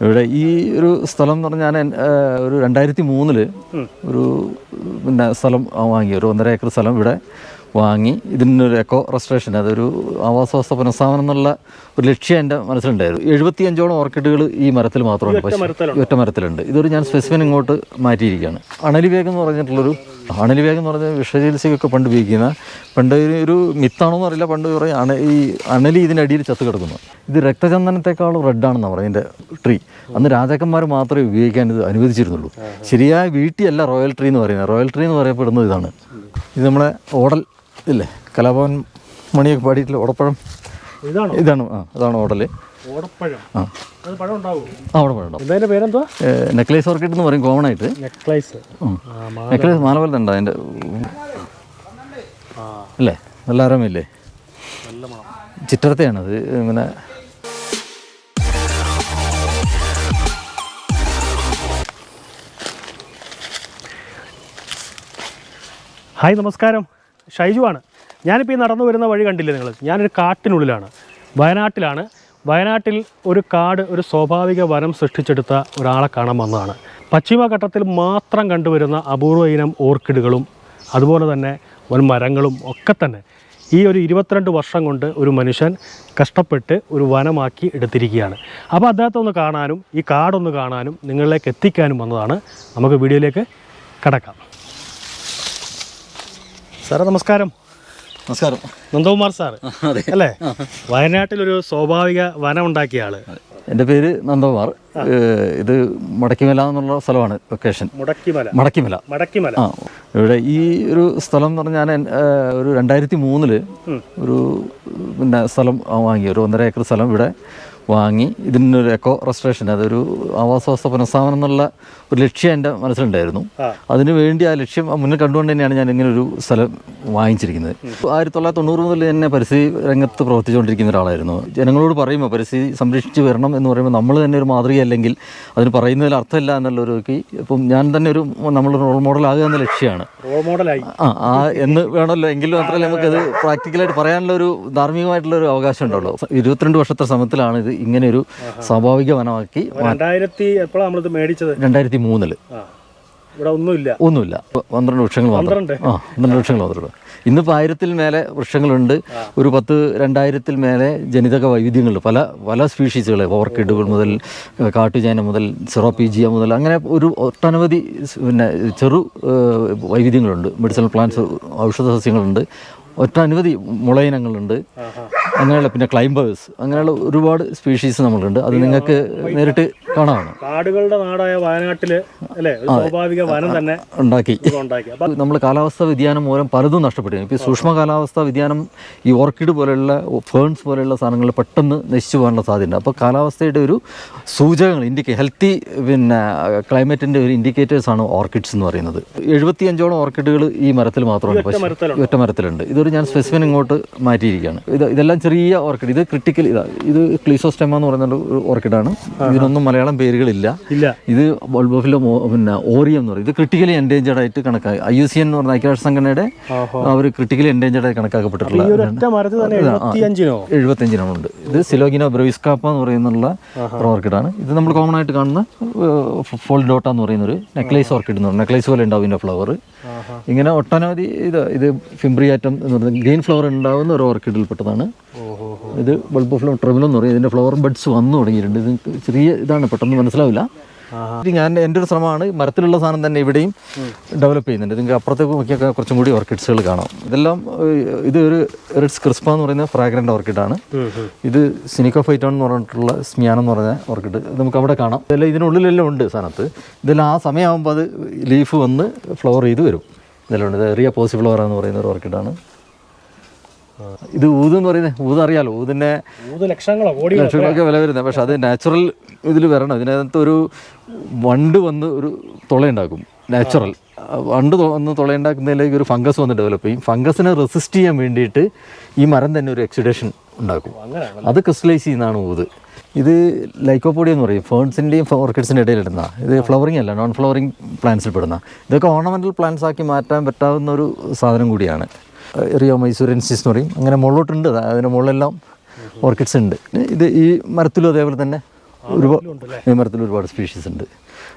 ഇവിടെ ഈ ഒരു സ്ഥലം എന്ന് പറഞ്ഞാൽ ഞാൻ ഒരു രണ്ടായിരത്തി മൂന്നിൽ ഒരു പിന്നെ സ്ഥലം വാങ്ങി ഒരു ഒന്നര ഏക്കർ സ്ഥലം ഇവിടെ വാങ്ങി ഇതിനൊരു എക്കോ റെസ്റ്റോറേഷൻ അതൊരു ആവാസവസ്ഥ പുനഃസ്ഥാപനം എന്നുള്ള ഒരു ലക്ഷ്യം എന്റെ മനസ്സിലുണ്ടായിരുന്നു. എഴുപത്തിയഞ്ചോളം ഓർക്കിഡുകൾ ഈ മരത്തിൽ മാത്രമാണ് പക്ഷേ ഒറ്റ മരത്തിലുണ്ട്. ഇതൊരു ഞാൻ സ്പെസിഫിൻ ഇങ്ങോട്ട് മാറ്റിയിരിക്കുകയാണ്. അണലി വേഗം എന്ന് പറഞ്ഞിട്ടുള്ളൊരു അണലി വേഗം എന്ന് പറഞ്ഞാൽ വിഷചികിത്സയ്ക്കൊക്കെ പണ്ട് ഉപയോഗിക്കുന്ന പണ്ട് ഒരു- മിത്താണോന്ന് അറിയില്ല. പണ്ട് പറയും അണ ഈ അണലി ഇതിനടിയിൽ ചത്ത് കിടക്കുന്നു. ഇത് രക്തചന്ദനത്തെക്കാളും റെഡാണെന്ന് പറയും ഇതിന്റെ ട്രീ അന്ന് രാജാക്കന്മാർ മാത്രമേ ഉപയോഗിക്കാൻ ഇത് അനുവദിച്ചിരുന്നുള്ളൂ. ശരിയായ വീട്ടിയല്ല റോയൽ ട്രീ എന്ന് പറയുന്നത്. റോയൽ ട്രീ എന്ന് പറയപ്പെടുന്നത് ഇതാണ്. ഇത് നമ്മളെ ഓടൽ ഇല്ലേ? കലാഭവൻ മണിയൊക്കെ പാടിയിട്ടില്ല ഓടപ്പഴം? ഇതാണോ? ഇതാണ് ആ അതാണ് ഓടൽ ഓടപ്പഴം. ആ. ആ ഉണ്ടാവും. പേരെന്തുവാ? നെക്ലേസ് ഓർക്കിഡ് എന്ന് പറയും കോമൺ ആയിട്ട്. നെക്ലൈസ്. നെക്ലേസ് മാല പോലെ ഉണ്ട് അതിന്റെ? അല്ലേ നല്ല ആരോമില്ലേ ചിറ്ററത്തെയാണത് ഇങ്ങനെ ഹായ് നമസ്കാരം. ഷൈജുവാണ്. ഞാനിപ്പോൾ ഈ നടന്നു വരുന്ന വഴി കണ്ടില്ലേ നിങ്ങൾ ഞാനൊരു കാട്ടിനുള്ളിലാണ്. വയനാട്ടിലാണ്. വയനാട്ടിൽ ഒരു കാട് ഒരു സ്വാഭാവിക വനം സൃഷ്ടിച്ചെടുത്ത ഒരാളെ കാണാൻ വന്നതാണ്. പശ്ചിമഘട്ടത്തിൽ മാത്രം കണ്ടുവരുന്ന അപൂർവ ഇനം ഓർക്കിഡുകളും അതുപോലെ തന്നെ വൻ മരങ്ങളും ഒക്കെ തന്നെ ഈ ഒരു ഇരുപത്തിരണ്ട് വർഷം കൊണ്ട് ഒരു മനുഷ്യൻ കഷ്ടപ്പെട്ട് ഒരു വനമാക്കി എടുത്തിരിക്കുകയാണ്. അപ്പോൾ അദ്ദേഹത്തെ ഒന്ന് കാണാനും ഈ കാടൊന്ന് കാണാനും നിങ്ങളിലേക്ക് എത്തിക്കാനും വന്നതാണ്. നമുക്ക് വീഡിയോയിലേക്ക് കടക്കാം. സാറേ നമസ്കാരം. നമസ്കാരം. നന്ദകുമാർ സാർ അല്ലേ? വയനാട്ടിലൊരു സ്വാഭാവിക വനം ഉണ്ടാക്കിയ ആൾ. എന്റെ പേര് നന്ദകുമാർ. ഇത് മടക്കിമല എന്നുള്ള സ്ഥലമാണ് ലൊക്കേഷൻ മുടക്കിമല. മടക്കിമല. മടക്കിമല. ആ ഇവിടെ ഈ ഒരു സ്ഥലം എന്ന് പറഞ്ഞാൽ ഞാൻ ഒരു രണ്ടായിരത്തി മൂന്നിൽ ഒരു പിന്നെ സ്ഥലം വാങ്ങി. ഒരു ഒന്നര ഏക്കർ സ്ഥലം ഇവിടെ. വാങ്ങി. ഇതിനൊരു എക്കോ റെസ്റ്റോറേഷൻ അതൊരു ആവാസ വ്യവസ്ഥ പുനഃസ്ഥാപനം എന്നുള്ള ഒരു ലക്ഷ്യം എന്റെ മനസ്സിലുണ്ടായിരുന്നു. അതിനു വേണ്ടി ആ ലക്ഷ്യം മുന്നിൽ കണ്ടുകൊണ്ട് തന്നെയാണ് ഞാൻ ഇങ്ങനെ ഒരു സ്ഥലം വാങ്ങിച്ചിരിക്കുന്നത്. ആയിരത്തി തൊള്ളായിരത്തി തൊണ്ണൂറ് മുതൽ തന്നെ പരിസ്ഥിതി രംഗത്ത് പ്രവർത്തിച്ചുകൊണ്ടിരിക്കുന്ന ഒരാളായിരുന്നു. ജനങ്ങളോട് പറയുമ്പോൾ പരിസ്ഥിതി സംരക്ഷിച്ച് വരണം എന്ന് പറയുമ്പോൾ നമ്മൾ തന്നെ ഒരു മാതൃക അല്ലെങ്കിൽ അതിന് പറയുന്നതിൽ അർത്ഥമില്ല എന്നുള്ളൊരു ഇപ്പം ഞാൻ തന്നെ ഒരു നമ്മളൊരു റോൾ മോഡൽ ആകുക എന്ന ലക്ഷ്യമാണ്. റോൾ മോഡലായി ആ എന്ന് വേണമല്ലോ. എങ്കിലും മാത്രമല്ല നമുക്കത് പ്രാക്ടിക്കലായിട്ട് പറയാനുള്ള ഒരു ധാർമ്മികമായിട്ടുള്ള ഒരു അവകാശം ഉണ്ടല്ലോ. ഇരുപത്തിരണ്ട് വർഷത്തെ ശ്രമത്തിലാണ് ഇത് ഇങ്ങനെ ഒരു സ്വാഭാവിക വനമാക്കി രണ്ടായിരത്തി എപ്പോഴാണ് നമ്മളിത് മേടിച്ചത്? രണ്ടായിരത്തി മൂന്നിൽ. ഇവിടെ ഒന്നുമില്ല. ഒന്നുമില്ല. പന്ത്രണ്ട് വൃക്ഷങ്ങൾ മാത്രം. ആ പന്ത്രണ്ട് വൃക്ഷങ്ങൾ മാത്രമേ ഇന്നിപ്പോൾ ആയിരത്തിൽ മേലെ വൃക്ഷങ്ങളുണ്ട്. ഒരു പത്ത് രണ്ടായിരത്തിൽ മേലെ ജനിതക വൈവിധ്യങ്ങളുണ്ട്. പല പല സ്പീഷീസുകൾ ഓർക്കിഡുകൾ മുതൽ കാട്ടുചേന മുതൽ സെറോപ്പീജിയ മുതൽ അങ്ങനെ ഒരു ഒട്ടനവധി പിന്നെ ചെറു വൈവിധ്യങ്ങളുണ്ട്. മെഡിസിനൽ പ്ലാന്റ്സ് ഔഷധ സസ്യങ്ങളുണ്ട്. ഒട്ടനവധി മുളയിനങ്ങളുണ്ട്. അങ്ങനെയുള്ള പിന്നെ ക്ലൈംബേഴ്സ് അങ്ങനെയുള്ള ഒരുപാട് സ്പീഷീസ് നമ്മളുണ്ട്. അത് നിങ്ങൾക്ക് നേരിട്ട് കാണാം. കാടുകളുടെ നാടായ ഒരു സ്വാഭാവിക വനം തന്നെ ഉണ്ടാക്കി. ഇത് നമ്മൾ കാലാവസ്ഥാ വ്യതിയാനം മൂലം പലതും നഷ്ടപ്പെട്ടു ഇപ്പോൾ സൂക്ഷ്മ കാലാവസ്ഥാ വ്യതിയാനം ഈ ഓർക്കിഡ് പോലെയുള്ള ഫേൺസ് പോലെയുള്ള സാധനങ്ങൾ പെട്ടെന്ന് നശിച്ചു പോകാനുള്ള സാധ്യതയുണ്ട്. അപ്പോൾ കാലാവസ്ഥയുടെ ഒരു സൂചകങ്ങൾ ഇൻഡിക്കേ ഹെൽത്തി പിന്നെ ക്ലൈമറ്റിന്റെ ഒരു ഇൻഡിക്കേറ്റേഴ്സ് ആണ് ഓർക്കിഡ്സ് എന്ന് പറയുന്നത്. എഴുപത്തിയഞ്ചോളം ഓർക്കിഡുകൾ ഈ മരത്തിൽ മാത്രമാണ് ഒറ്റ മരത്തിലുണ്ട്. ഈ ഇതൊരു ഞാൻ സ്പെസിഫിൻ ഇങ്ങോട്ട് മാറ്റിയിരിക്കുകയാണ്. ഇത് ഇതെല്ലാം ചെറിയ ഓർക്കിഡ് ഇത് ക്രിട്ടിക്കൽ ഇതാ ഇത് ക്ലീസോസ്റ്റെമ എന്ന് പറയുന്ന ഒരു ഓർക്കിഡാണ് ഇതിനൊന്നും മലയാളം പേരുകളില്ല. ഇല്ല. ഇത് ബൾബോഫിലെ പിന്നെ ഓറിയം എന്ന് പറയും. ഇത് ക്രിട്ടിക്കലി എൻഡേഞ്ചേർഡ് ആയിട്ട് കണക്കാക്കി ഐ യു സി എന്ന് പറഞ്ഞ ഐക്യരാഷ്ട്ര സംഘടനയുടെ അവർ ക്രിട്ടിക്കലി എൻഡേഞ്ചേർഡ് ആയി കണക്കാക്കപ്പെട്ടിട്ടുള്ള ഈ ഒരു ഒറ്റ മരത്തിൽ തന്നെ എഴുപത്തിയഞ്ചിനോ? എഴുപത്തഞ്ചിനമുണ്ട് ഇത് സിലോഗിനോ ബ്രവിസ്കാപ്പ എന്ന് പറയുന്നുള്ള ഓർക്കിഡാണ് ഇത് നമ്മൾ കോമൺ ആയിട്ട് കാണുന്ന ഫോൾ ഡോട്ട എന്ന് പറയുന്ന ഒരു നെക്ലേസ് ഓർക്കിഡ് എന്ന് പറയുന്നത് നെക്ലേസ് പോലെ ഉണ്ടാവും ഇതിന്റെ ഫ്ലവർ ഇങ്ങനെ ഒട്ടനവധി ഇത് ഇത് ഫിംബ്രിയാറ്റം എന്ന് പറയുന്നത് ഗ്രീൻ ഫ്ലവർ ഉണ്ടാവുന്ന ഒരു ഓർക്കിഡിൽപ്പെട്ടതാണ്. ഓഹോ ഇത് ബൾബ് ഫ്ലവർ ട്രെമിലോ എന്ന് പറയും. ഇതിന്റെ ഫ്ലവർ ബഡ്സ് വന്നു തുടങ്ങിയിട്ടുണ്ട്. ഇത് ചെറിയ ഇതാണ് പെട്ടെന്ന് മനസ്സിലാവില്ല. ഞാൻ എന്റെ ഒരു ശ്രമമാണ്. മരത്തിലുള്ള സാധനം തന്നെ ഇവിടെയും ഡെവലപ്പ് ചെയ്യുന്നുണ്ട്. നിങ്ങൾക്ക് അപ്പുറത്തേക്ക് നോക്കിയൊക്കെ കുറച്ചും കൂടി ഓർക്കിഡ്സുകൾ കാണാം. ഇതെല്ലാം ഇത് ഒരു റിഡ്സ് ക്രിസ്പ എന്ന് പറയുന്ന ഫ്രാഗ്രന്റ് ഓർക്കിഡാണ്. ഇത് സിനിക്കോഫൈറ്റോൺ എന്ന് പറഞ്ഞിട്ടുള്ള സ്മിയാനം എന്ന് പറഞ്ഞ ഓർക്കിഡ്. നമുക്ക് അവിടെ കാണാം. ഇതെല്ലാം ഇതിനുള്ളിലെല്ലാം ഉണ്ട് സാധനത്ത്. ഇതെല്ലാം ആ സമയമാകുമ്പോൾ അത് ലീഫ് വന്ന് ഫ്ലവർ ചെയ്ത് വരും. ഇതെല്ലാം ഉണ്ട്. എറിയ പോസിഫ്ലവർ എന്ന് പറയുന്ന ഒരു ഓർക്കിഡാണ്. ഇത് ഊത് എന്ന് പറയുന്നത് ഊത് അറിയാലോ? ഊതിന്റെ മൂന്ന് ലക്ഷങ്ങളോ കോടി ലക്ഷങ്ങളൊക്കെ വില വരുന്നത് പക്ഷെ അത് നാച്ചുറൽ ഇതിൽ വരണം. ഇതിനകത്ത് ഒരു വണ്ട് വന്ന് ഒരു തുളയുണ്ടാക്കും നാച്ചുറൽ വണ്ട് വന്ന് തുളയുണ്ടാക്കുന്നതിലേക്ക് ഒരു ഫംഗസ് വന്ന് ഡെവലപ്പ് ചെയ്യും. ഫംഗസിനെ റെസിസ്റ്റ് ചെയ്യാൻ വേണ്ടിയിട്ട് ഈ മരം തന്നെ ഒരു എക്സിഡേഷൻ ഉണ്ടാക്കും. അത് ക്രിസ്റ്റലൈസ് ചെയ്യുന്നതാണ് ഊത്. ഇത് ലൈക്കോപോഡി എന്ന് പറയും. ഫേൺസിന്റെയും ഓർക്കിഡ്സിന്റെ ഇടയിൽ ഇടുന്ന ഇത് ഫ്ലവറിംഗ് അല്ല നോൺ ഫ്ലവറിംഗ് പ്ലാന്റ്സിൽ പെടുന്ന. ഇതൊക്കെ ഓർണമെന്റൽ പ്ലാന്റ്സ് ആക്കി മാറ്റാൻ പറ്റാവുന്ന ഒരു സാധനം കൂടിയാണ്. റിയോ മൈസൂരൻസിസ് എന്ന് പറയും. അങ്ങനെ മുകളിലോട്ടുണ്ട്. അതിന്റെ മുകളിലെല്ലാം ഓർക്കിഡ്സ് ഉണ്ട്. ഇത് ഈ മരത്തിലും അതേപോലെ തന്നെ ഒരുപാട്? ഈ മരത്തിൽ ഒരുപാട് സ്പീഷീസ് ഉണ്ട്.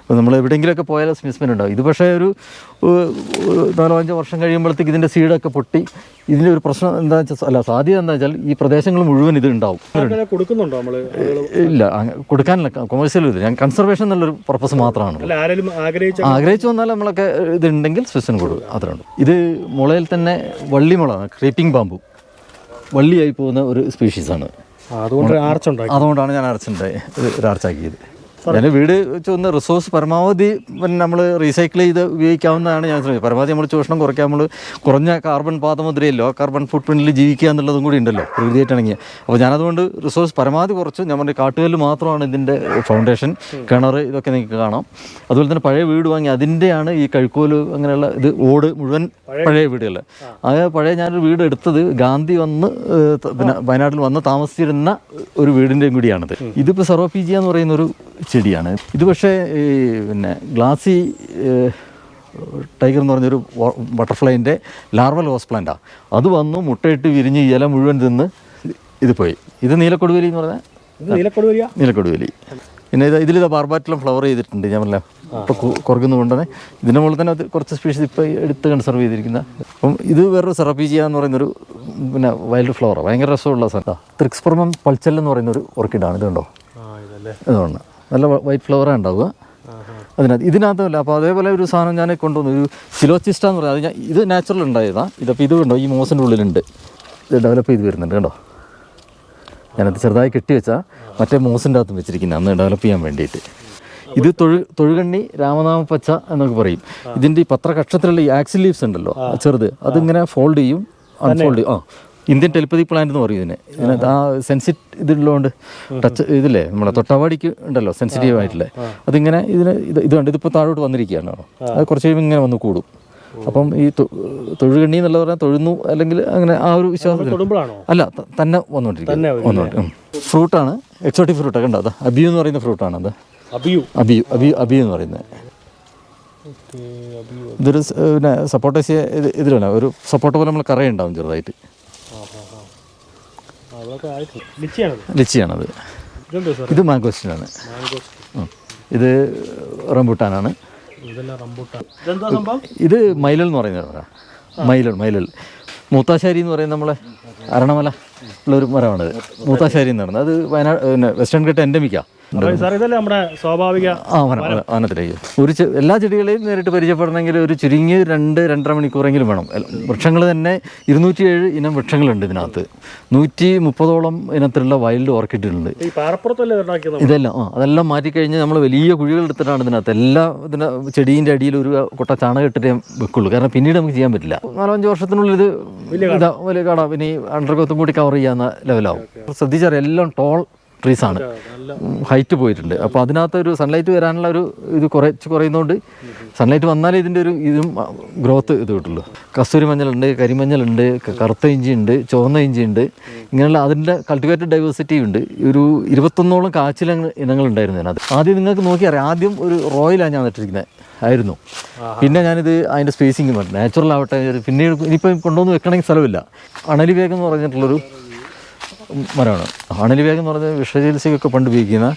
അപ്പോൾ നമ്മൾ എവിടെയെങ്കിലുമൊക്കെ പോയാൽ സ്മിസ്മെന്റ് ഉണ്ടാവും. ഇത് പക്ഷേ ഒരു നാലോ അഞ്ചോ വർഷം കഴിയുമ്പോഴത്തേക്ക് ഇതിന്റെ സീഡൊക്കെ പൊട്ടി. ഇതിന്റെ ഒരു പ്രശ്നം എന്താ വെച്ചാൽ അല്ല സാധ്യത എന്താ വെച്ചാൽ ഈ പ്രദേശങ്ങൾ മുഴുവൻ ഇത് ഉണ്ടാവും. കൊടുക്കുന്നുണ്ടോ നമ്മൾ ഇല്ല കൊടുക്കാനല്ല. കൊമേഴ്സ്യൽ ഇത്. ഞാൻ കൺസർവേഷൻ എന്നുള്ളൊരു പർപ്പസ് മാത്രമാണ്. ആഗ്രഹിച്ച വന്നാൽ നമ്മളൊക്കെ ഇതുണ്ടെങ്കിൽ സ്വിസിന് കൊടുക്കും അത്രയുണ്ട് ഇത് മുളയിൽ തന്നെ വള്ളിമുളാണ് ക്രീപ്പിംഗ് ബാമ്പു വള്ളിയായി പോകുന്ന ഒരു സ്പീഷീസാണ് അതുകൊണ്ടാണ് ഞാൻ അടച്ചിട്ടുണ്ട് ഇത് ഒരു അടച്ചാക്കിയത് ഞാൻ വീട് ഒന്ന് റിസോഴ്സ് പരമാവധി പിന്നെ നമ്മൾ റീസൈക്കിൾ ചെയ്ത് ഉപയോഗിക്കാവുന്നതാണ് ഞാൻ ശ്രമിച്ചത്. പരമാവധി നമ്മൾ ചൂഷണം കുറയ്ക്കാൻ നമ്മൾ കുറഞ്ഞ കാർബൺ പാതമുദ്രയല്ലോ കാർബൺ ഫുട് പ്രിന്റിൽ ജീവിക്കുക എന്നുള്ളതും കൂടി ഉണ്ടല്ലോ പ്രകൃതിയായിട്ടിണങ്ങിയ. അപ്പോൾ ഞാനതുകൊണ്ട് റിസോഴ്സ് പരമാവധി കുറച്ച് ഞാൻ പറഞ്ഞ കാട്ടുകല്ല് മാത്രമാണ് ഇതിന്റെ ഫൗണ്ടേഷൻ കിണർ ഇതൊക്കെ നിങ്ങൾക്ക് കാണാം. അതുപോലെ തന്നെ പഴയ വീട് വാങ്ങി അതിന്റെയാണ് ഈ കഴുക്കോൽ അങ്ങനെയുള്ള ഇത് ഓട് മുഴുവൻ പഴയ വീടുകൾ ആ. പഴയ ഞാനൊരു വീട് എടുത്തത് ഗാന്ധി വന്ന് പിന്നെ വയനാട്ടിൽ വന്ന് താമസിച്ചിരുന്ന ഒരു വീടിന്റെയും കൂടിയാണിത്. ഇതിപ്പോൾ സർവ പി ജി എന്ന് പറയുന്ന ഒരു ചെടിയാണ്. ഇത് പക്ഷേ ഈ പിന്നെ ഗ്ലാസി ടൈഗർ എന്ന് പറഞ്ഞൊരു ബട്ടർഫ്ലൈന്റെ ലാർവൽ ഹോസ് പ്ലാന്റാണ് അത് വന്നു മുട്ടയിട്ട് വിരിഞ്ഞ് ഇല മുഴുവൻ തിന്ന് ഇത് പോയി. ഇത് നീലക്കൊടുവേലി എന്ന് പറഞ്ഞാൽ ഇത് നീലക്കൊടി വരിക നീലക്കൊടുവേലി. പിന്നെ ഇത് ഇതിലിത് ബാർബാറ്റിലും ഫ്ലവർ ചെയ്തിട്ടുണ്ട്. ഞാൻ പറഞ്ഞ ഇപ്പോൾ കുറക്കുന്ന തന്നെ ഇതിന്റെ മുകളിൽ തന്നെ കുറച്ച് സ്പീഷീസ് ഇപ്പോൾ എടുത്ത് കൺസർവ് ചെയ്തിരിക്കുന്ന. അപ്പം ഇത് വേറൊരു സെറപ്പീജിയ എന്ന് പറയുന്നൊരു പിന്നെ വൈൽഡ് ഫ്ലവർ ഭയങ്കര രസമുള്ള സ്ഥലത്താണ് ത്രിക്സ്പർമം പൾച്ചൽ എന്ന് പറയുന്നൊരു ഓർക്കിഡാണ്. ഇതല്ലേ? ഇതുണ്ട് നല്ല വൈറ്റ് ഫ്ലവറാണ് ഉണ്ടാവുക. അതിനകത്ത് ഇതിനകത്തല്ല അപ്പോൾ അതേപോലെ ഒരു സാധനം ഞാൻ കൊണ്ടുവന്നു. ഒരു സിലോച്ചിസ്റ്റ എന്ന് പറയുന്നത് അത് ഞാൻ ഇത് നാച്ചുറൽ ഉണ്ടായതാണ് ഇതപ്പോൾ ഇത് കണ്ടോ? ഈ മോസിന്റെ ഉള്ളിലുണ്ട്. ഇത് ഡെവലപ്പ് ചെയ്ത് വരുന്നുണ്ട് കണ്ടോ? ഞാനത് ചെറുതായി കെട്ടി വെച്ചാൽ മറ്റേ മോസിന്റെ അകത്തും വെച്ചിരിക്കുന്നത് അന്ന് ഡെവലപ്പ് ചെയ്യാൻ വേണ്ടിയിട്ട്. ഇത് തൊഴു തൊഴുകണ്ണി രാമനാമ പച്ച എന്നൊക്കെ പറയും. ഇതിന്റെ ഈ പത്രകക്ഷത്തിലുള്ള ഈ ആക്സിൽ ലീവ്സ് ഉണ്ടല്ലോ ചെറുത്. അതിങ്ങനെ ഫോൾഡ് ചെയ്യും അൺഫോൾഡ് ചെയ്യും. ആ. ഇന്ത്യൻ ടെലിപ്പതി പ്ലാന്റ് എന്ന് പറയും ഇതിനെ. ഇതിനകത്ത് ആ സെൻസിറ്റ് ഇതുള്ളതുകൊണ്ട് ടച്ച് ഇതില്ലേ നമ്മളെ തൊട്ടാവാടിക്ക് ഉണ്ടല്ലോ സെൻസിറ്റീവ് ആയിട്ടുള്ളത് അതിങ്ങനെ ഇതിന് ഇത് ഇത് കണ്ട് ഇതിപ്പോൾ താഴോട്ട് വന്നിരിക്കുകയാണ്. അത് കുറച്ച് കഴിയുമ്പോൾ ഇങ്ങനെ വന്ന് കൂടും. അപ്പം ഈ തൊഴുകണ്ണി എന്നുള്ള പറഞ്ഞാൽ തൊഴുന്നു അല്ലെങ്കിൽ അങ്ങനെ ആ ഒരു വിശ്വാസം അല്ല തന്നെ വന്നുകൊണ്ടിരിക്കും വന്നുകൊണ്ടിരിക്കും ഫ്രൂട്ടാണ് എക്സോട്ടിക് ഫ്രൂട്ട് കണ്ടോ? അത് അബിയു എന്ന് പറയുന്ന ഫ്രൂട്ടാണ് അത്. അബിയു. അബിയു അബിയു അബിയു എന്ന് പറയുന്നത്. ഇതൊരു പിന്നെ സപ്പോട്ടേസിയ ഇത് ഇതിലാണ്. ഒരു സപ്പോട്ട പോലെ നമ്മൾ കറയുണ്ടാവും ചെറുതായിട്ട്. ലിച്ചിയാണത് ഇത് മാങ്കോസ്റ്റിനാണ് ഇത് റംബുട്ടാനാണ്. ഇത് മൈലൽ എന്ന് പറയുന്നത് മൈലൽ മൈലൽ. മൂത്താശാരി എന്ന് പറയുന്ന നമ്മളെ അരണമല ഉള്ളൊരു മരമാണ്. മൂത്താശ്ശേരി എന്ന് പറയുന്നത് അത് വയനാട് പിന്നെ വെസ്റ്റേൺ ഘട്ട എൻഡമിക്കാ നമ്മുടെ സ്വാഭാവിക ആ വനത്തിലേക്ക് ഒരു എല്ലാ ചെടികളെയും നേരിട്ട് പരിചയപ്പെടണമെങ്കിൽ ഒരു ചുരുങ്ങിയ രണ്ട് രണ്ടര മണിക്കൂറെങ്കിലും വേണം. വൃക്ഷങ്ങൾ തന്നെ ഇരുന്നൂറ്റി ഏഴ് ഇനം വൃക്ഷങ്ങളുണ്ട് ഇതിനകത്ത്. നൂറ്റി മുപ്പതോളം ഇനത്തിലുള്ള വൈൽഡ് ഓർക്കിഡുകളുണ്ട്. ഇതെല്ലാം ആ അതെല്ലാം മാറ്റിക്കഴിഞ്ഞ് നമ്മൾ വലിയ കുഴികൾ എടുത്തിട്ടാണ് ഇതിനകത്ത്. എല്ലാ ഇതിന് ചെടീന്റെ അടിയിൽ ഒരു കൊട്ട ചാണകം ഇട്ടിട്ടേ വെക്കുള്ളൂ. കാരണം പിന്നീട് നമുക്ക് ചെയ്യാൻ പറ്റില്ല. നാലഞ്ച് വർഷത്തിനുള്ളിൽ ഇത് ഇതാ വലിയ കാടാ. പിന്നെ ഈ അണ്ടർകോത്തും കൂടി കവർ ചെയ്യാവുന്ന ലെവലാവും ശ്രദ്ധിച്ചറിയാം എല്ലാം ടോൾ ട്രീസ് ആണ്. ഹൈറ്റ് പോയിട്ടുണ്ട്. അപ്പോൾ അതിനകത്ത് ഒരു സൺലൈറ്റ് വരാനുള്ള ഒരു ഇത് കുറച്ച് കുറയുന്നതുകൊണ്ട് സൺലൈറ്റ് വന്നാലേ ഇതിന്റെ ഒരു ഇതും ഗ്രോത്ത് ഇത് കിട്ടുള്ളൂ. കസ്തൂരി മഞ്ഞളുണ്ട് കരിമഞ്ഞളുണ്ട് കറുത്ത ഇഞ്ചി ഉണ്ട് ചുവന്ന ഇഞ്ചി ഉണ്ട്. ഇങ്ങനെയുള്ള അതിന്റെ കൾട്ടിവേറ്റഡ് ഡൈവേഴ്സിറ്റി ഉണ്ട്. ഒരു ഇരുപത്തൊന്നോളം കാച്ചില ഇനങ്ങളുണ്ടായിരുന്നു അതിനകത്ത്. ആദ്യം നിങ്ങൾക്ക് നോക്കിയറിയാം ആദ്യം ഒരു റോയിലാണ് ഞാൻ നട്ടിരിക്കുന്നത് ആയിരുന്നു. പിന്നെ ഞാനിത് അതിന്റെ സ്പേസിങ് പറഞ്ഞു നാച്ചുറൽ ആവട്ടെ പിന്നീട് ഇനിയിപ്പോൾ കൊണ്ടുവന്ന് വെക്കണമെങ്കിൽ സ്ഥലമില്ല. അണലി വേഗം എന്ന് പറഞ്ഞിട്ടുള്ളൊരു മരമാണ്. അണലി വേഗം എന്ന് പറഞ്ഞാൽ വിഷചികിത്സയ്ക്കൊക്കെ പണ്ട് ഉപയോഗിക്കുന്ന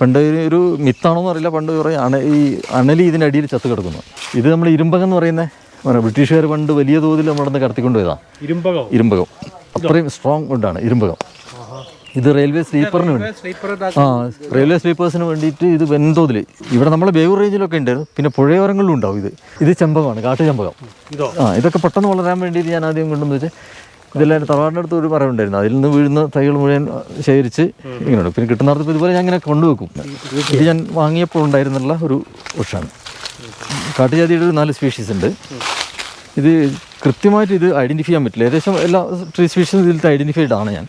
പണ്ട് ഒരു മിത്താണോ എന്ന് അറിയില്ല പണ്ട് കുറേ അണ ഈ അണലി ഇതിന്റെ അടിയിൽ ചത്ത് കിടക്കുന്നു. ഇത് നമ്മൾ ഇരുമ്പകം എന്ന് പറയുന്ന മരം ബ്രിട്ടീഷുകാർ പണ്ട് വലിയ തോതിൽ നമ്മളിന്ന് കടത്തിക്കൊണ്ട് പോയതാണ് ഇരുമ്പകം. ഇരുമ്പകം. അത്രയും സ്ട്രോങ് ഉണ്ടാണ് ഇരുമ്പകം. ഇത് റെയിൽവേ സ്ലീപ്പറിന് വേണ്ടി. ആ റെയിൽവേ സ്ലീപ്പേഴ്സിന് വേണ്ടിയിട്ട് ഇത് വെന്തോതിൽ ഇവിടെ നമ്മളെ ബേവൂർ റേഞ്ചിലൊക്കെ ഉണ്ടായിരുന്നു. പിന്നെ പുഴയോരങ്ങളിലും ഉണ്ടാവും ഇത്. ഇത് ചെമ്പകമാണ് കാട്ടു ചെമ്പകം. ആ ഇതൊക്കെ പെട്ടെന്ന് വളരാൻ വേണ്ടിയിട്ട് ഞാൻ ആദ്യം കൊണ്ടുവന്ന് വെച്ചാൽ ഇതെല്ലാം തറവാടിന്റെ അടുത്ത് ഒരു മരം ഉണ്ടായിരുന്നു അതിൽ നിന്ന് വീഴുന്ന തൈകൾ മുഴുവൻ ശേഖരിച്ച് ഇങ്ങനെയുണ്ട് പിന്നെ കിട്ടുന്നിടത്ത് ഇപ്പോൾ ഇതുപോലെ ഞാൻ ഇങ്ങനെ കൊണ്ടുവെക്കും. ഇത് ഞാൻ വാങ്ങിയപ്പോൾ ഉണ്ടായിരുന്നുള്ള ഒരു വൃക്ഷമാണ്. കാട്ടുജാതിയുടെ ഒരു നാല് സ്പീഷീസ് ഉണ്ട്. ഇത് കൃത്യമായിട്ട് ഇത് ഐഡന്റിഫൈ ചെയ്യാൻ പറ്റില്ല. ഏകദേശം എല്ലാ ട്രീ സ്പീഷീസും ഇതിലത്തെ ഐഡന്റിഫൈഡ് ആണ് ഞാൻ.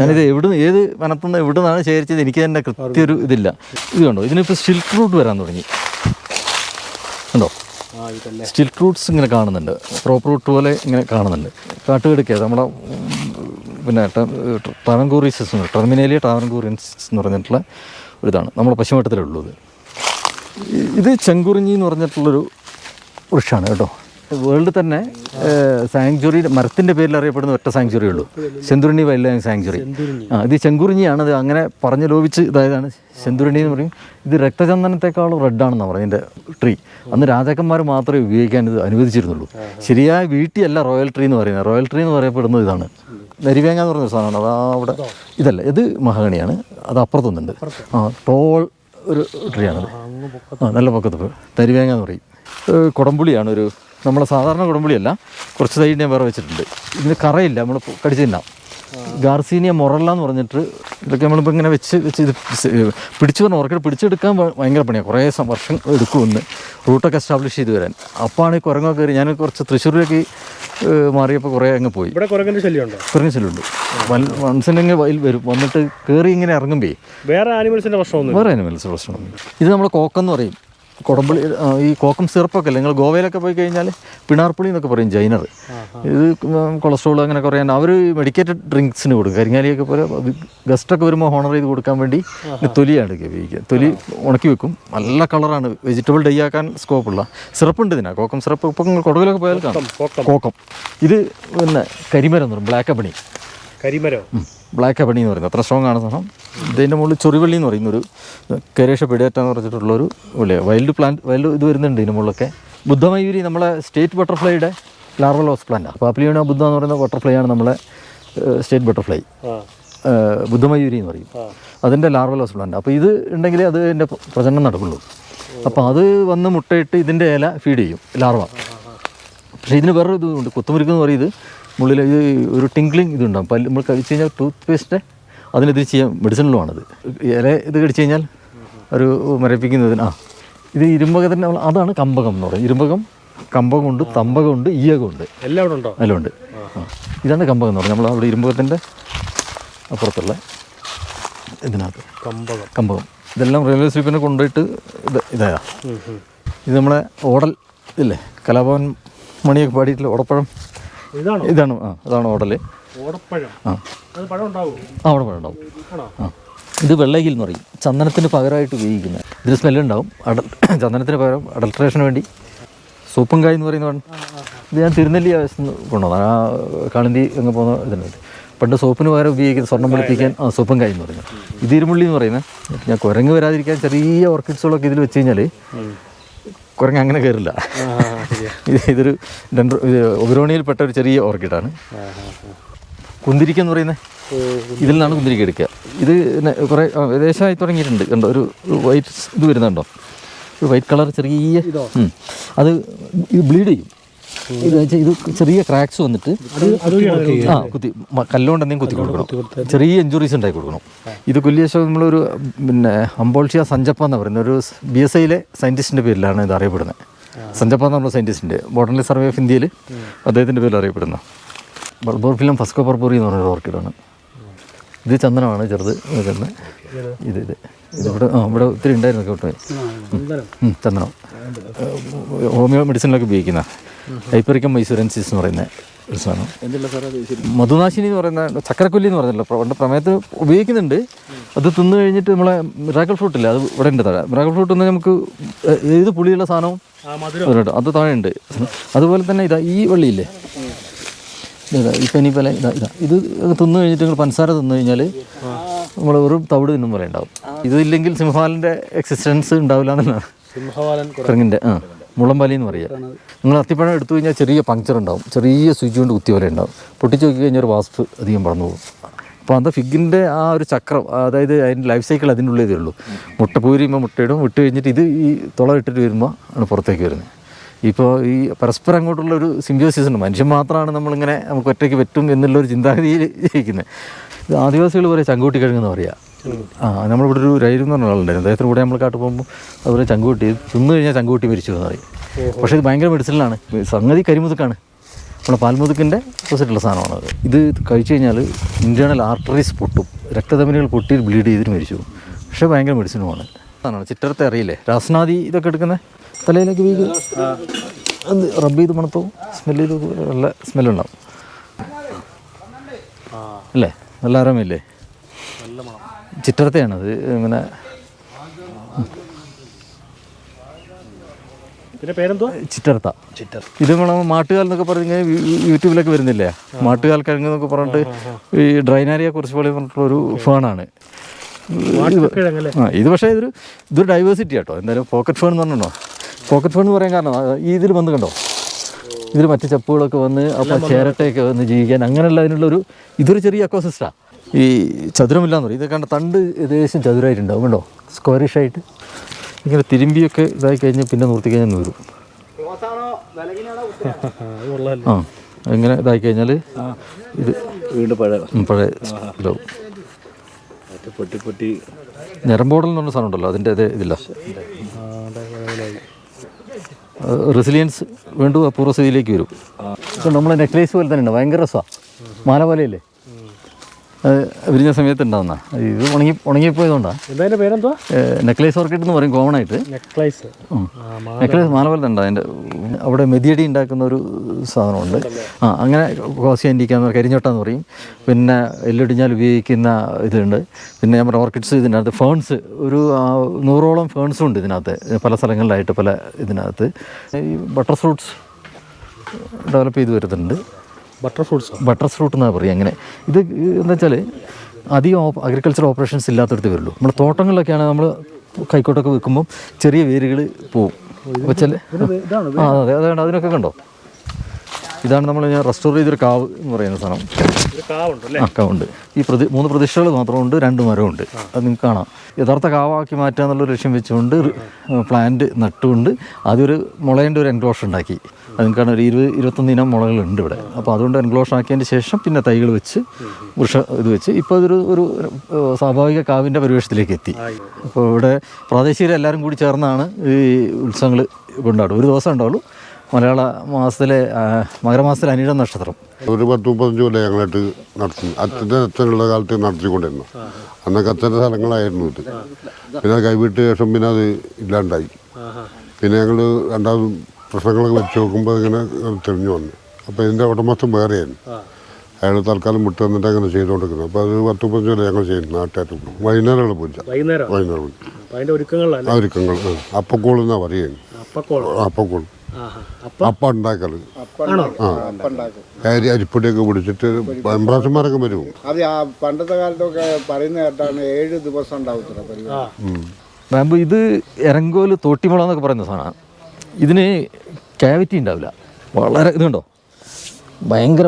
ഞാനിത് എവിടുന്ന് ഏത് വനത്തുനിന്ന് എവിടെ നിന്നാണ് ശേഖരിച്ചത് എനിക്ക് തന്നെ കൃത്യ ഒരു ഇതില്ല. ഇത് കണ്ടോ? ഇതിനിപ്പോൾ സ്റ്റിൽക്ക് റൂട്ട് വരാൻ തുടങ്ങി. കണ്ടോ? സ്റ്റിൽക്ക് റൂട്ട്സ് ഇങ്ങനെ കാണുന്നുണ്ട്. പ്രോപ്പർ റൂട്ട് പോലെ ഇങ്ങനെ കാണുന്നുണ്ട്. കാട്ടുകിടക്കുക നമ്മുടെ പിന്നെ ടാവൻകൂറിയസ് ടെർമിനേലിയ ടാവൻകൂറിയൻസ് എന്ന് പറഞ്ഞിട്ടുള്ള ഒരു ഇതാണ് നമ്മുടെ പശ്ചിമഘട്ടത്തിലുള്ളത്. ഇത് ചെങ്കുറിഞ്ഞി എന്ന് പറഞ്ഞിട്ടുള്ളൊരു വൃക്ഷമാണ് കേട്ടോ. വേൾഡിൽ തന്നെ സാങ്ച്വറി മരത്തിന്റെ പേരിൽ അറിയപ്പെടുന്ന ഒറ്റ സാങ്ച്വറി ഉള്ളൂ. ചെന്തുരണി വൈൽഡ് ലൈഫ് സാങ്ച്വറി ആ ഇത് ചെങ്കുറിഞ്ഞിയാണ് അത് അങ്ങനെ പറഞ്ഞ് ലോപിച്ച് ഇതായതാണ് ചെന്തുരണി എന്ന് പറയും. ഇത് രക്തചന്ദനത്തെക്കാളും റെഡാണെന്നാണ് പറയുന്നത് ഇതിന്റെ ട്രീ അന്ന് രാജാക്കന്മാർ മാത്രമേ ഉപയോഗിക്കാൻ ഇത് അനുവദിച്ചിരുന്നുള്ളൂ. ശരിയായ വീട്ടിയല്ല റോയൽ ട്രീ എന്ന് പറയുന്നത്. റോയൽ ട്രീ എന്ന് പറയപ്പെടുന്നത് ഇതാണ്. നരിവേങ്ങ എന്ന് പറഞ്ഞ സാധനമാണ്. അത് അവിടെ ഇതല്ല ഇത് മഹാഗണിയാണ്. അത് അപ്പുറത്തൊന്നുണ്ട് ആ ടോൾ ഒരു ട്രീ ആണത്. ആ നല്ല പൊക്കത്ത് തരിവേങ്ങ എന്ന് പറയും. കുടംപുളിയാണ് ഒരു നമ്മളെ സാധാരണ കുടമ്പുളിയല്ല കുറച്ച് തൈ ഞാൻ വേറെ വെച്ചിട്ടുണ്ട്. ഇതിന് കറയില്ല നമ്മൾ കടിച്ചു തിന്നാം ഗാർസീനിയ മൊറല്ല എന്ന് പറഞ്ഞിട്ട് ഇതൊക്കെ നമ്മളിപ്പോൾ ഇങ്ങനെ വെച്ച് വെച്ച് ഇത് പിടിച്ചു പറഞ്ഞ ഓർക്കിഡ് പിടിച്ചെടുക്കാൻ ഭയങ്കര പണിയാണ് കുറേ വർഷം എടുക്കുമെന്ന് റൂട്ടൊക്കെ എസ്റ്റാബ്ലിഷ് ചെയ്ത് വരാൻ. അപ്പോഴാണ് ഈ കുരങ്ങൊക്കെ കയറി ഞാൻ കുറച്ച് തൃശ്ശൂരിലേക്ക് മാറിയപ്പോൾ കുറേ അങ്ങ് പോയി. ഇവിടെ കുരങ്ങന്റെ ശല്യമുണ്ടോ? കുരങ്ങശലുണ്ട് വൺസിനെങ്കിൽ വയൽ വരും. വന്നിട്ട് കയറി ഇങ്ങനെ ഇറങ്ങുമ്പേ വേറെ ആനിമൽസിന്റെ പ്രശ്നമൊന്നും വേറെ ആനിമൽസിന്റെ പ്രശ്നമൊന്നും ഇത് നമ്മൾ കോക്കെന്ന് പറയും. കുടമ്പുളി ഈ കോക്കം സിറപ്പൊക്കെ അല്ലേ? നിങ്ങൾ ഗോവയിലൊക്കെ പോയി കഴിഞ്ഞാൽ പിണാർപ്പുളി എന്നൊക്കെ പറയും ജൈനർ. ഇത് കൊളസ്ട്രോൾ അങ്ങനെ കുറയാൻ അവർ മെഡിക്കേറ്റഡ് ഡ്രിങ്ക്സിന് കൊടുക്കും. കരിങ്ങാലിയൊക്കെ പോലെ ഗസ്റ്റൊക്കെ വരുമ്പോൾ ഹോണർ ചെയ്ത് കൊടുക്കാൻ വേണ്ടി തൊലിയാണ് ഉപയോഗിക്കുക. തൊലി ഉണക്കി വെക്കും. നല്ല കളറാണ്. വെജിറ്റബിൾ ഡൈ ആക്കാൻ സ്കോപ്പുള്ള സിറപ്പുണ്ട് ഇതിനാ. കോക്കം സിറപ്പ്. ഇപ്പം നിങ്ങൾ കൊടുകലൊക്കെ പോയാൽ കാണാം. കോക്കം കോക്കം. ഇത് പിന്നെ കരിമരം എന്ന് പറയും. ബ്ലാക്ക് അപ്പണി കരിമരോ. ബ്ലാക്ക് അപ്പണി എന്ന് പറയുന്നത്. അത്ര സ്ട്രോങ് ആണ് സാധനം. ഇതിന്റെ മുകളിൽ ചൊറിവള്ളി എന്ന് പറയുന്നൊരു കരേഷ പെഡിയാറ്റ എന്ന് പറഞ്ഞിട്ടുള്ളൊരു ഇല്ലേ വൈൽഡ് പ്ലാന്റ് വൈൽഡ് ഇത് വരുന്നുണ്ട് ഇതിന്റെ മുകളിലൊക്കെ. ബുദ്ധമയൂരി നമ്മളെ സ്റ്റേറ്റ് ബട്ടർഫ്ലൈയുടെ ലാർവൽ ഹൗസ് പ്ലാന്റാണ് പാപ്ലിയോണ ബുദ്ധ എന്ന് പറയുന്ന ബട്ടർഫ്ലൈ ആണ് നമ്മളെ സ്റ്റേറ്റ് ബട്ടർഫ്ലൈ ബുദ്ധമയൂരി എന്ന് പറയും. അതിന്റെ ലാർവൽ ഹൗസ് പ്ലാന്റ് അപ്പോൾ ഇത് ഉണ്ടെങ്കിൽ അത് എന്റെ പ്രചരണം നടക്കുള്ളൂ. അപ്പോൾ അത് വന്ന് മുട്ടയിട്ട് ഇതിന്റെ ഇല ഫീഡ് ചെയ്യും ലാർവ പക്ഷേ ഇതിന് വേറൊരു ഇതുണ്ട്. കുത്തുമുരുക്ക് എന്ന് പറയും ഇത് മുള്ളിൽ ഇത് ഒരു ടിങ്ക്ലിങ് ഇതുണ്ടാകും പല്ല് നമ്മൾ കഴിച്ച് കഴിഞ്ഞാൽ ടൂത്ത് പേസ്റ്റ് അതിനെതിരെ ചെയ്യാൻ മെഡിസിനിലുമാണത്. ഇല ഇത് കടിച്ചു കഴിഞ്ഞാൽ ഒരു മരപ്പിക്കുന്നതിന് ആ. ഇത് ഇരുമ്പകത്തിന്റെ അതാണ് കമ്പകം എന്ന് പറയുന്നത്. ഇരുമ്പകം കമ്പകമുണ്ട് തമ്പകമുണ്ട് ഈയകമുണ്ട്. എല്ലാം ഉണ്ടോ? എല്ലാം ഉണ്ട്. ആ. ഇതാണ് കമ്പകം എന്ന് പറയുന്നത്. നമ്മൾ അവിടെ ഇരുമ്പകത്തിന്റെ അപ്പുറത്തുള്ള ഇതിനകത്ത്. കമ്പകം. കമ്പകം. ഇതെല്ലാം റെയിൽവേ സ്റ്റേഷനെ കൊണ്ടുപോയിട്ട് ഇത് ഇതാ. ഇത് നമ്മളെ ഓടൽ ഇല്ലേ? കലാഭവൻ മണിയൊക്കെ പാടിയിട്ടില്ല ഓടപ്പഴം. ഇതാണോ? ഇതാണ് ആ അതാണ് ഓടൽ ഓടപ്പഴം. ആ. അത് പഴം ഉണ്ടാവും? ആ ഓടപ്പഴം ഉണ്ടാവും. ആണോ? ആ. ഇത് വെള്ളയിൽ എന്ന് പറയും. ചന്ദനത്തിന് പകരമായിട്ട് ഉപയോഗിക്കുന്നത്. ഇതിന് സ്മെല്ലുണ്ടാവും അഡൽ ചന്ദനത്തിന് പകരം അഡൾട്രേഷന് വേണ്ടി. സൂപ്പും കായ് എന്ന് പറയുന്ന ഇത് ഞാൻ തിരുനെല്ലി ആവശ്യം കൊണ്ടുവന്നതാണ്. ആ കാളന്തി അങ്ങ് പോകുന്ന ഇതുണ്ട് പണ്ട് സോപ്പിന് പകരം ഉപയോഗിക്കുന്ന സ്വർണം വെളുപ്പിക്കാൻ ആ സൂപ്പും കായ് എന്ന് പറയുന്നത്. ഇത് ഇരുമുള്ളി എന്ന് പറയുന്നത്. ഞാൻ കുരങ്ങ് വരാതിരിക്കാൻ ചെറിയ ഓർക്കിഡ്സുകളൊക്കെ ഇതിൽ വെച്ച് കഴിഞ്ഞാൽ കുരങ്ങ് അങ്ങനെ കയറില്ല. ഇത് ഇതൊരു ഡെൻഡ്രോ ഇത് ഒബിറോണിയിൽപ്പെട്ട ഒരു ചെറിയ ഓർക്കിഡാണ്. കുന്തിരിക്ക എന്ന് പറയുന്നത്? ഇതിൽ നിന്നാണ് കുന്തിരിക്ക എടുക്കുക. ഇത് കുറേ ഏകദേശമായി തുടങ്ങിയിട്ടുണ്ട്. കണ്ടോ ഒരു വൈറ്റ് ഇത് വരുന്നുണ്ടോ? ഒരു വൈറ്റ് കളർ ചെറിയ. അത് ബ്ലീഡ് ചെയ്യും. ഇത് ഇത് ചെറിയ ക്രാക്സ് വന്നിട്ട് ആ കുത്തി കല്ലുകൊണ്ട് എന്തെങ്കിലും കുത്തി കൊടുക്കണം ചെറിയ ഇഞ്ചുറീസ് ഉണ്ടാക്കി കൊടുക്കണം. ഇത് കൊല്ലിയേശം നമ്മളൊരു പിന്നെ അമ്പോൾഷിയ സഞ്ചപ്പ എന്ന് പറയുന്ന ഒരു ബി എസ് ഐയിലെ സയന്റിസ്റ്റിന്റെ പേരിലാണ് ഇത് അറിയപ്പെടുന്നത്. സഞ്ചപ്പ എന്ന് പറഞ്ഞ സയന്റിസ്റ്റിന്റെ ബോട്ടണി സർവേ ഓഫ് ഇന്ത്യയിൽ അദ്ദേഹത്തിന്റെ പേരിൽ അറിയപ്പെടുന്ന ബൾബോർഫിലം ഫസ്കോ പർപ്പൂറി എന്ന് പറഞ്ഞൊരു ഓർക്കിഡാണ് ഇത് ചന്ദനമാണ് ചെറുത്. ഇത് ഇത്. ഇവിടെ ആ ഇവിടെ ഒത്തിരി ഉണ്ടായിരുന്നു കേട്ടോ. തന്നണം. ചന്ദനം ഹോമിയോ മെഡിസിനിലൊക്കെ ഉപയോഗിക്കുന്ന ഹൈപ്പറിക്കം മൈസൂരൻസിസ് എന്ന് പറയുന്ന ഒരു സാധനം. മധുനാശിനി എന്ന് പറയുന്ന ചക്കരക്കൊല്ലി എന്ന് പറഞ്ഞല്ലോ പണ്ട് പ്രമേയത്തിൽ ഉപയോഗിക്കുന്നുണ്ട്. അത് തിന്നു കഴിഞ്ഞിട്ട് നമ്മളെ മിറാക്കൽ ഫ്രൂട്ട് ഇല്ല അത് ഇവിടെ ഉണ്ട് താഴെ. മിറാക്കൽ ഫ്രൂട്ട് എന്ന് നമുക്ക് ഏത് പുളിയുള്ള സാധനവും. അത് താഴെ ഉണ്ട് അതുപോലെ തന്നെ ഇതാ ഈ വള്ളിയില്ലേ? ഇതാ ഈ പല ഇതാ ഇതാ. ഇത് തിന്നു കഴിഞ്ഞിട്ട് നിങ്ങൾ പഞ്ചസാര തിന്നു കഴിഞ്ഞാൽ നമ്മൾ ഒരു തവിട് തിന്നും പോലെ ഉണ്ടാവും. ഇതില്ലെങ്കിൽ സിംഹവാലന്റെ എക്സിസ്റ്റൻസ് ഉണ്ടാവില്ല കുരങ്ങിന്റെ ആ മുളംപാലി എന്ന് പറയുക. നിങ്ങൾ അത്തിപ്പഴം എടുത്തു കഴിഞ്ഞാൽ ചെറിയ പങ്ക്ചർ ഉണ്ടാവും. ചെറിയ സ്വിച്ച് കൊണ്ട് കുത്തിയ പോലെ ഉണ്ടാവും. പൊട്ടിച്ച് നോക്കി കഴിഞ്ഞാൽ ഒരു വാസ്പ് അധികം പറന്നു പോകും. അപ്പോൾ അത് ഫിഗിന്റെ ആ ഒരു ചക്രം അതായത് അതിന്റെ ലൈഫ് സൈക്കിൾ അതിന്റെ ഉള്ളതേ ഉള്ളൂ. മുട്ട പൂരിയുമ്പോൾ മുട്ടയിടും വിട്ട് കഴിഞ്ഞിട്ട് ഇത് ഈ തുള ഇട്ടിട്ട് വരുമ്പോൾ ആണ് പുറത്തേക്ക് വരുന്നത്. ഇപ്പോൾ ഈ പരസ്പരം അങ്ങോട്ടുള്ള ഒരു സിംബിയോസിസ് ഉണ്ട്. മനുഷ്യൻ മാത്രമാണ് നമ്മളിങ്ങനെ നമുക്ക് ഒറ്റയ്ക്ക് പറ്റും എന്നുള്ളൊരു ചിന്താഗതിയിൽ ജയിക്കുന്നത് ഇത് ആദിവാസികൾ പറയുക ചങ്കൂട്ടി കിഴങ്ങെന്ന് പറയാം. ആ നമ്മളിവിടെ ഒരു രൈരു എന്ന് പറഞ്ഞ ആളുണ്ടായിരുന്നു. അദ്ദേഹത്തിന് കൂടെ നമ്മൾ കാട്ടു പോകുമ്പോൾ അതുപോലെ ചങ്കൂട്ടി തിന്നു കഴിഞ്ഞാൽ ചങ്കൂട്ടി മരിച്ചു എന്ന് പറയും. പക്ഷേ ഇത് ഭയങ്കര മെഡിസിനാണ് സംഗതി കരിമുതുക്കാണ്. നമ്മുടെ പാൽമുതുക്കിന്റെ ഓപ്പോസിറ്റുള്ള സാധനമാണ് അത്. ഇത് കഴിച്ചു കഴിഞ്ഞാൽ ഇന്റേർണൽ ആർട്ടറീസ് പൊട്ടും. രക്തധമനികൾ പൊട്ടി ബ്ലീഡ് ചെയ്തിട്ട് മരിച്ചു. പോകും പക്ഷേ ഭയങ്കര മെഡിസിനുമാണ്. സാധനമാണ്. ചിറ്ററത്തെ അറിയില്ലേ? രാസനാദി ഇതൊക്കെ എടുക്കുന്ന തലയിലേക്ക് വീക്ക് അത് റബ്ബ് ചെയ്ത് മണത്തോ സ്മെല്ല് ചെയ്ത് നല്ല സ്മെല്ലുണ്ടാവും അല്ലേ? നല്ല ആരാമില്ലേ ചിറ്റർത്തയാണത് ഇങ്ങനെ. പിന്നെ പേരെന്തോ ചിറ്റർത്ത ചിറ്റർ ഇത് നമ്മളെ മാട്ടുകാൽ എന്നൊക്കെ പറഞ്ഞ് ഇങ്ങനെ യൂട്യൂബിലൊക്കെ വരുന്നില്ലേ? മാട്ടുകാൽ കിഴങ്ങ് എന്നൊക്കെ പറഞ്ഞിട്ട് ഈ ഡ്രൈനാരിയെ കുറിച്ച് പോലെ പറഞ്ഞിട്ടുള്ള ഒരു ഫേണാണ്. ആ ഇത് പക്ഷേ ഇതൊരു ഇതൊരു ഡൈവേഴ്സിറ്റി കേട്ടോ എന്തായാലും പോക്കറ്റ് ഫേൺ എന്ന് പറഞ്ഞോ പോക്കറ്റ് ഫേൺ എന്ന് പറയാൻ കാരണം ഈ ഇതിൽ വന്ന് കണ്ടോ? ഇതിൽ മറ്റ് ചപ്പുകളൊക്കെ വന്ന് അപ്പോൾ ചേരട്ടയൊക്കെ വന്ന് ജീവിക്കാൻ അങ്ങനെയുള്ള അതിനുള്ളൊരു ഇതൊരു ചെറിയ അക്കോസിസ്റ്റാണ് ഈ ചതുരമില്ലാന്ന് പറയും. ഇത് കണ്ട തണ്ട് ഏകദേശം ചതുരമായിട്ടുണ്ടാവും കണ്ടോ? സ്ക്വയറിഷ് ആയിട്ട്. ഇങ്ങനെ തിരുമ്പിയൊക്കെ ഇതായി കഴിഞ്ഞ് പിന്നെ നിർത്തി കഴിഞ്ഞാൽ നൂരും ആ ഇങ്ങനെ ഇതായി കഴിഞ്ഞാൽ ഇത് വീണ്ടും പഴയ. പഴയ ഇതാവും. പൊട്ടി പൊട്ടി. ഞരമ്പോടൽ എന്ന് പറഞ്ഞ സാധനം ഉണ്ടല്ലോ അതിന്റെ അതേ ഇതില്ല. റെസിലിയൻസ് വേണ്ടു പൂർവസ്ഥിതിയിലേക്ക് വരും. നമ്മൾ നെക്ലേസ് പോലെ തന്നെ ഉണ്ട്. ഭയങ്കര രസമാണ്. മാല പോലെയല്ലേ? വിരിഞ്ഞ സമയത്ത് ഉണ്ടാവുന്ന ഇത് ഉണങ്ങി ഉണങ്ങിപ്പോയതുകൊണ്ടാണ് എന്താ പേരെന്തോ നെക്ലേസ് ഓർക്കിഡ് എന്ന് പറയും കോമൺ ആയിട്ട്. നെക്ലേസ്. നെക്ലേസ് മാല പോലെ ഉണ്ട് അതിന്റെ അവിടെ മെതിയടി ഉണ്ടാക്കുന്ന ഒരു സാധനമുണ്ട്. ആ അങ്ങനെ കോസി കോസിയന്റിക്കാന്ന് പറയും കരിഞ്ഞോട്ടാന്ന് പറയും. പിന്നെ എല്ലൊടിഞ്ഞാൽ ഉപയോഗിക്കുന്ന ഇതുണ്ട്. പിന്നെ നമ്മുടെ ഓർക്കിഡ്സ് ഇതിനകത്ത് ഫേൺസ് ഒരു നൂറോളം ഫേൺസും ഉണ്ട് ഇതിനകത്ത്. പല സ്ഥലങ്ങളിലായിട്ട് പല ഇതിനകത്ത്. ഈ ബട്ടർ ഫ്രൂട്ട്സ് ഡെവലപ്പ് ചെയ്ത് വരുന്നുണ്ട്. ബട്ടർ ഫ്രൂട്ട്സ് ബട്ടർ ഫ്രൂട്ട് എന്നാണ് പറയുക അങ്ങനെ. ഇത് എന്താ വെച്ചാൽ അധികം അഗ്രികൾച്ചർ ഓപ്പറേഷൻസ് ഇല്ലാത്തടത്ത് വരുള്ളൂ. നമ്മുടെ തോട്ടങ്ങളിലൊക്കെയാണ് നമ്മൾ കൈക്കോട്ടൊക്കെ വെക്കുമ്പോൾ ചെറിയ വേരുകൾ പോവും. വെച്ചാൽ ആ അതെ അതാണ് അതിനൊക്കെ കണ്ടോ? ഇതാണ് നമ്മൾ ഞാൻ റെസ്റ്റോർ ചെയ്തൊരു കാവ് എന്ന് പറയുന്ന സ്ഥലം ഒരു കാവ് ഉണ്ട് ആ കാവുണ്ട്. ഈ പ്രതി മൂന്ന് പ്രതിഷ്ഠകൾ മാത്രമുണ്ട് രണ്ട് മരമുണ്ട് അത് നിങ്ങൾക്ക് കാണാം. യഥാർത്ഥ കാവാക്കി മാറ്റുക എന്നുള്ള ലക്ഷ്യം വെച്ചുകൊണ്ട് പ്ലാന്റ് നട്ടുകൊണ്ട് അതൊരു മുളേന്റെ ഒരു എൻക്ലോഷർ ഉണ്ടാക്കി. അത് നിങ്ങൾക്ക് കാണാം ഒരു ഇരുപത് ഇരുപത്തൊന്ന് ഇനം മുളകളുണ്ട് ഇവിടെ. അപ്പോൾ അതുകൊണ്ട് എൻക്ലോഷർ ആക്കിയതിന് ശേഷം പിന്നെ തൈകൾ വെച്ച് വൃക്ഷ ഇത് വെച്ച് ഇപ്പോൾ അതൊരു ഒരു സ്വാഭാവിക കാവിന്റെ പരിവേഷത്തിലേക്ക് എത്തി. അപ്പോൾ ഇവിടെ പ്രാദേശികരെല്ലാവരും കൂടി ചേർന്നാണ് ഈ ഉത്സവങ്ങൾ കൊണ്ടാടും ഒരു ദിവസം ഉണ്ടാവുള്ളൂ. മലയാള മാസത്തിലെ മകരമാസത്തിലെ അനിഴ നക്ഷത്രം. ഒരു പത്ത് മുപ്പത്തഞ്ച് കൊല്ലം ഞങ്ങളായിട്ട് നടത്തി അച്ഛന്റെ അച്ഛനുള്ള കാലത്ത് നടത്തിക്കൊണ്ടിരുന്നു. അന്നൊക്കെ അച്ഛന്റെ സ്ഥലങ്ങളായിരുന്നു ഇത്. പിന്നെ അത് കൈവിട്ട ശേഷം പിന്നെ അത് ഇല്ലാണ്ടായി. പിന്നെ ഞങ്ങൾ രണ്ടാമത് പ്രശ്നങ്ങളൊക്കെ വെച്ച് നോക്കുമ്പോൾ ഇങ്ങനെ തെളിഞ്ഞു വന്നു. അപ്പോൾ ഇതിന്റെ ഉടമസ്ഥൻ വേറെയായിരുന്നു. അയാൾ തൽക്കാലം വിട്ട് തന്നിട്ട് അങ്ങനെ ചെയ്തുകൊണ്ടിരിക്കുന്നത് അപ്പോൾ അത് പത്ത് മുപ്പത്തഞ്ച് വരെ ഞങ്ങൾ ചെയ്യുന്നു നാട്ടായിട്ട് വൈകുന്നേരമുള്ള പൂജ. വൈകുന്നേരം? വൈകുന്നേരം. പൂജ ഒരുക്കങ്ങൾ. അപ്പക്കോൾ എന്നാണ് പറയുന്നത്. അപ്പക്കോളം അപ്പക്കോൾ. ആഹാ. അപ്പ? അപ്പം ഉണ്ടാക്കൽ. അരിപ്പൊടിയൊക്കെ പിടിച്ചിട്ട് എംബ്രാസന്മാരൊക്കെ വരും അത് ആ പണ്ടത്തെ കാലത്തൊക്കെ പറയുന്ന കേട്ടാണ് ഏഴ് ദിവസം ഉണ്ടാവും പരിപാടി. ഇത് എരങ്കോൽ തോട്ടിമുള എന്നൊക്കെ പറയുന്ന സാധനം. ഇതിന് ക്യാവിറ്റി ഉണ്ടാവില്ല. വളരെ ഇതുണ്ടോ? കണ്ടോ ഭയങ്കര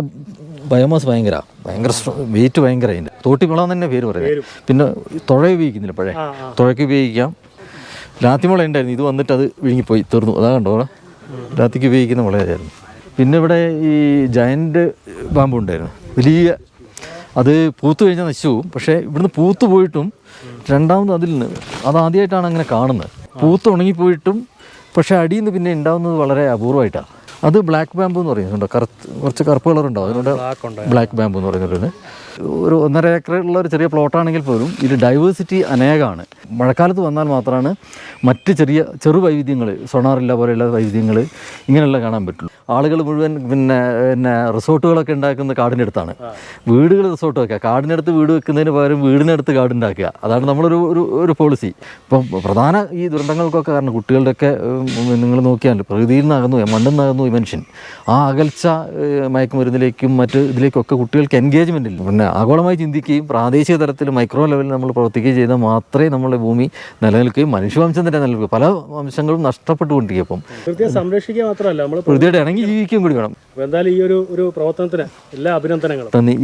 ബയോമാസ് ഭയങ്കര. ഭയങ്കര വെയിറ്റ് ഭയങ്കര അതിന്റെ തോട്ടിമുള തന്നെ പേര് പറയുന്നത്. പിന്നെ തുഴ ഉപയോഗിക്കുന്നില്ല പഴയ. തുഴയ്ക്ക് ഉപയോഗിക്കാം. ലാത്തിമുള ഉണ്ടായിരുന്നു. ഇത് വന്നിട്ട് അത് വിഴുങ്ങിപ്പോയി തീർന്നു. അതാ കണ്ടോ ലാത്തിക്ക് ഉപയോഗിക്കുന്ന മുളയായിരുന്നു പിന്നെ ഇവിടെ ഈ ജയന്റ് ബാമ്പു ഉണ്ടായിരുന്നു. വലിയ അത് പൂത്തു കഴിഞ്ഞാൽ നശിച്ചു പോകും. പക്ഷേ ഇവിടുന്ന് പൂത്തു പോയിട്ടും രണ്ടാമത് അതിൽ നിന്ന് അതാദ്യമായിട്ടാണ് അങ്ങനെ കാണുന്നത്. പൂത്ത് ഉണങ്ങിപ്പോയിട്ടും പക്ഷേ അടിയിൽ നിന്ന് പിന്നെ ഉണ്ടാവുന്നത് വളരെ അപൂർവമായിട്ടാണ്. അത് ബ്ലാക്ക് ബാമ്പു എന്ന് പറയുന്നുണ്ട്. കറുത്ത് കുറച്ച് കറുപ്പ് കളർ ഉണ്ടാവും. അതുകൊണ്ട് ബ്ലാക്ക് ബാമ്പു എന്ന് പറയുന്നത്. ഒരു ഒന്നര ഏക്കറുള്ള ഒരു ചെറിയ പ്ലോട്ടാണെങ്കിൽ പോലും ഇത് ഡൈവേഴ്സിറ്റി അനേകമാണ്. മഴക്കാലത്ത് വന്നാൽ മാത്രമാണ് മറ്റ് ചെറിയ ചെറു വൈവിധ്യങ്ങൾ സൊണാറില്ല പോലെയുള്ള വൈവിധ്യങ്ങൾ ഇങ്ങനെയുള്ള കാണാൻ പറ്റുള്ളൂ. ആളുകൾ മുഴുവൻ പിന്നെ പിന്നെ റിസോർട്ടുകളൊക്കെ ഉണ്ടാക്കുന്ന കാടിന്റെ അടുത്താണ് വീടുകൾ റിസോർട്ട് വെക്കുക. കാടിനടുത്ത് വീട് വെക്കുന്നതിന് പകരം വീടിനടുത്ത് കാടുണ്ടാക്കുക അതാണ് നമ്മളൊരു ഒരു ഒരു പോളിസി ഇപ്പം പ്രധാന ഈ ദുരന്തങ്ങൾക്കൊക്കെ കാരണം കുട്ടികളുടെയൊക്കെ നിങ്ങൾ നോക്കിയാൽ പ്രകൃതിയിൽ നിന്നാകുന്നു മണ്ണിൽ നിന്നാകുന്നു ഈ മനുഷ്യൻ. ആ അകൽച്ച മയക്കുമരുന്നിലേക്കും മറ്റ് ഇതിലേക്കൊക്കെ കുട്ടികൾക്ക് എൻഗേജ്മെന്റ് ഇല്ല. പിന്നെ ആഗോളമായി ചിന്തിക്കുകയും പ്രാദേശിക തലത്തിൽ മൈക്രോ ലെവലിൽ നമ്മൾ പ്രവർത്തിക്കുകയും ചെയ്താൽ മാത്രമേ നമ്മുടെ ഭൂമി നിലനിൽക്കുകയും മനുഷ്യവംശം തന്നെ നിലനിൽക്കുകയും പല വംശങ്ങളും നഷ്ടപ്പെട്ടുകൊണ്ടിരിക്കും സംരക്ഷിക്കുക മാത്രമല്ല നമ്മൾ പ്രകൃതിയുടെ ഇണങ്ങി ജീവിക്കുകയും കൂടി വേണം. എന്തായാലും ഈ ഒരു ഒരു പ്രവർത്തനത്തിന് എല്ലാ അഭിനന്ദനങ്ങളും. നന്ദി.